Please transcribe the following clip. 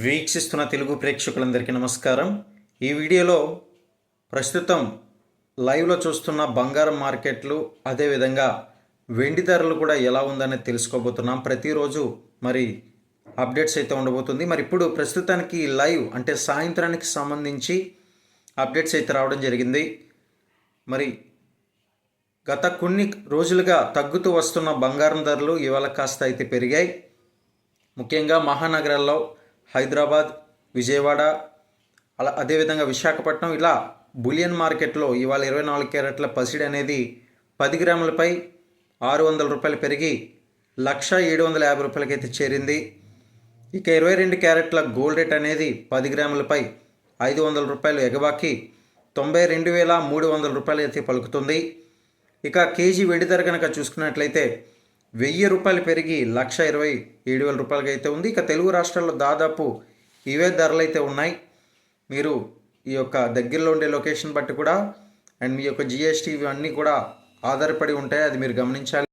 వీక్షిస్తున్న తెలుగు ప్రేక్షకులందరికీ నమస్కారం. ఈ వీడియోలో ప్రస్తుతం లైవ్లో చూస్తున్న బంగారం మార్కెట్లు అదేవిధంగా వెండి ధరలు కూడా ఎలా ఉందని తెలుసుకోబోతున్నాం. ప్రతిరోజు మరి అప్డేట్స్ అయితే ఉండబోతుంది. మరి ఇప్పుడు ప్రస్తుతానికి లైవ్ అంటే సాయంత్రానికి సంబంధించి అప్డేట్స్ అయితే రావడం జరిగింది. మరి గత కొన్ని రోజులుగా తగ్గుతూ వస్తున్న బంగారం ధరలు ఇవాళ కాస్త అయితే పెరిగాయి. ముఖ్యంగా మహానగరాల్లో హైదరాబాద్ విజయవాడ అలా అదేవిధంగా విశాఖపట్నం ఇలా బులియన్ మార్కెట్లో ఇవాళ ఇరవై నాలుగు క్యారెట్ల పసిడి అనేది పది గ్రాములపై ఆరు వందల రూపాయలు పెరిగి లక్ష ఏడు వందల యాభై రూపాయలకైతే చేరింది. ఇక ఇరవై రెండు క్యారెట్ల గోల్డ్ రేట్ అనేది పది గ్రాములపై ఐదు వందల రూపాయలు ఎగబాకి తొంభై రెండు వేల మూడు వందల రూపాయలు అయితే పలుకుతుంది. ఇక కేజీ వెండి ధర కనుక చూసుకున్నట్లయితే వెయ్యి రూపాయలు పెరిగి లక్ష ఇరవై ఏడు వేల రూపాయలకి అయితే ఉంది. ఇక తెలుగు రాష్ట్రాల్లో దాదాపు ఇవే ధరలు అయితే ఉన్నాయి. మీరు ఈ యొక్క దగ్గరలో ఉండే లొకేషన్ బట్టి కూడా అండ్ మీ యొక్క జిఎస్టీ ఇవన్నీ కూడా ఆధారపడి ఉంటాయి. అది మీరు గమనించాలి.